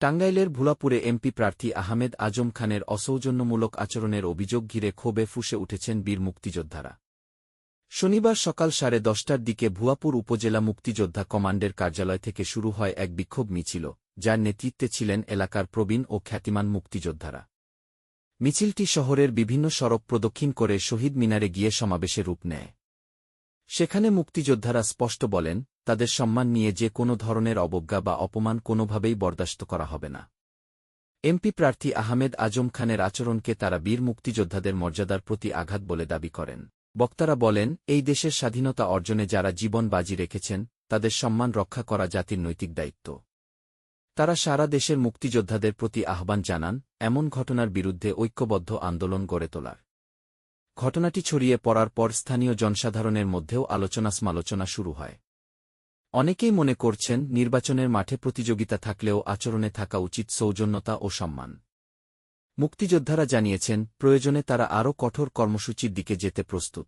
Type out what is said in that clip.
টাঙ্গাইলের ভুলাপুরে এমপি প্রার্থী আহমেদ আজম খানের অসৌজন্যমূলক আচরণের অভিযোগ ঘিরে ক্ষোভে ফুসে উঠেছেন বীর মুক্তিযোদ্ধারা। শনিবার সকাল সাড়ে দশটার দিকে ভুয়াপুর উপজেলা মুক্তিযোদ্ধা কমান্ডের কার্যালয় থেকে শুরু হয় এক বিক্ষোভ মিছিল, যার নেতৃত্বে ছিলেন এলাকার প্রবীণ ও খ্যাতিমান মুক্তিযোদ্ধারা। মিছিলটি শহরের বিভিন্ন সড়ক প্রদক্ষিণ করে শহীদ মিনারে গিয়ে সমাবেশে রূপ নেয়। সেখানে মুক্তিযোদ্ধারা স্পষ্ট বলেন, তাদের সম্মান নিয়ে যে কোনো ধরনের অবজ্ঞা বা অপমান কোনোভাবেই বরদাস্ত করা হবে না। এমপি প্রার্থী আহমেদ আজম খানের আচরণকে তারা বীর মুক্তিযোদ্ধাদের মর্যাদার প্রতি আঘাত বলে দাবি করেন। বক্তারা বলেন, এই দেশের স্বাধীনতা অর্জনে যারা জীবন বাজি রেখেছেন, তাদের সম্মান রক্ষা করা জাতির নৈতিক দায়িত্ব। তারা সারা দেশের মুক্তিযোদ্ধাদের প্রতি আহ্বান জানান, এমন ঘটনার বিরুদ্ধে ঐক্যবদ্ধ আন্দোলন গড়ে তোলার। ঘটনাটি ছড়িয়ে পড়ার পর স্থানীয় জনসাধারণের মধ্যেও আলোচনা সমালোচনা শুরু হয়। অনেকেই মনে করছেন, নির্বাচনের মাঠে প্রতিযোগিতা থাকলেও আচরণে থাকা উচিত সৌজন্যতা ও সম্মান। মুক্তিযোদ্ধারা জানিয়েছেন, প্রয়োজনে তারা আরও কঠোর কর্মসূচির দিকে যেতে প্রস্তুত।